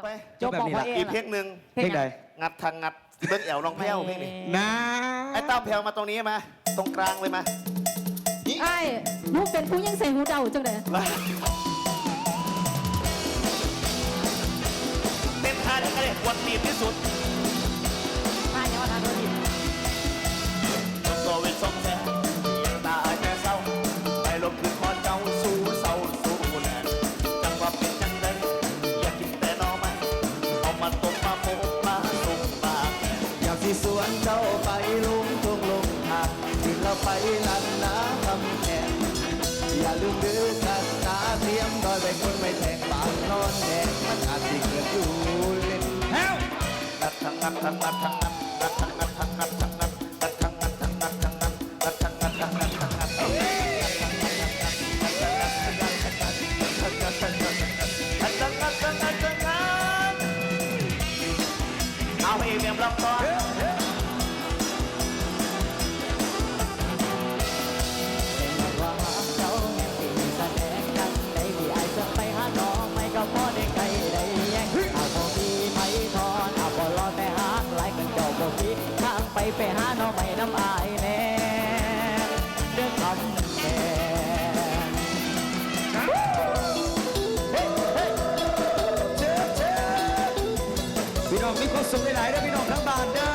บไป จบบอกพ่อเออีกงเพลงหนึ่งเพลงไหนงัดทางงัดสิเบิ้งแอวน้องแพ้วเพลงนี้นะไอ้ตั้มแพ้วมาตรงนี้มาตรงกลางเลยมาไอ้หนูเป็นผู้ยิ่งใส่หูเดาจังเลยเต้นท่าที่อะไรควรตีบที่สุด วนเจ้าไปลุงทุ่งลุงทางที่เราไปลันนาคำแขงอย่าลืมดื้อกันนาเตรียมดอยไปคนไม่แทงบางนอนแดงมันอาจสิเกิดอยู่เล่นงัดทางงัดทางงัดทางงัดงัดทางงัดทางงัดทางงัดงัดทางงัดทางงัดทางงัดงัดทางงัดทางงัดทางงัดเอาไปเมียมรับก่อน ไปหาน้องไม่น้ำอายแน่เรื่องคำแก่พี่น้องมีความสุขหลายๆเด้อพี่น้องทั้งบ้านเด้อ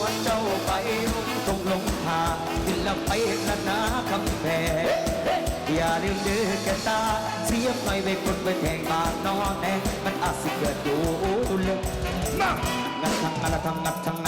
ว่าเจ้าไปลุงตรงลงทางที่เราไปนันาคำแพงอย่าลืมเดือแกตา เสียไม่ไปคนไปแทงบานอนแน่มันอาจสิเกิดอยู่ลึกมางัดทางงงัดทางงัดงัดทาง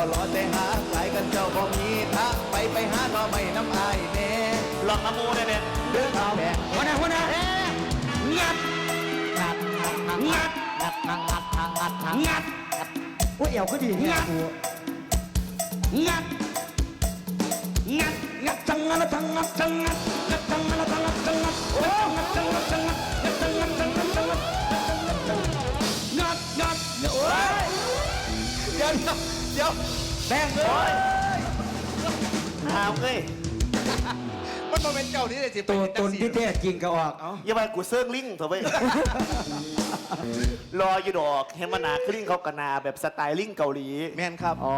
องถ้าพอรอแต่หาไกลกันเจ้าบ่มีทางไปไปหาดอไม่น้ำอายแน่ลองอามูได้เนี่ยเดินทางแบกหัวหน้าหัวหน้างัดงัดงัดงัดงัดงัดงัดงัดงัดงัดว่าเอวก็ดีงัดงัดงัดงัดจังงัดจังงัดจังงัดงัดจังงัดจังงัดจังงัดโอ้งัดจังงัดจังงัดงัดจังงัดจังงัดจังงัดงัดงัดโอ้ยเดี๋ยวเดี๋ยวแบงเลยถามเลย มันมาเป็นเจ้านี่เลยสิตัวตนที่แท้จริงก็ออกอย่าไปกูเซิร์งลิงเถอะเว้ย รออยู่ดอกเห็นมาหนาคือลิงเขากระนาแบบสไตล์ลิงเกาหลี แมนครับ อ๋อ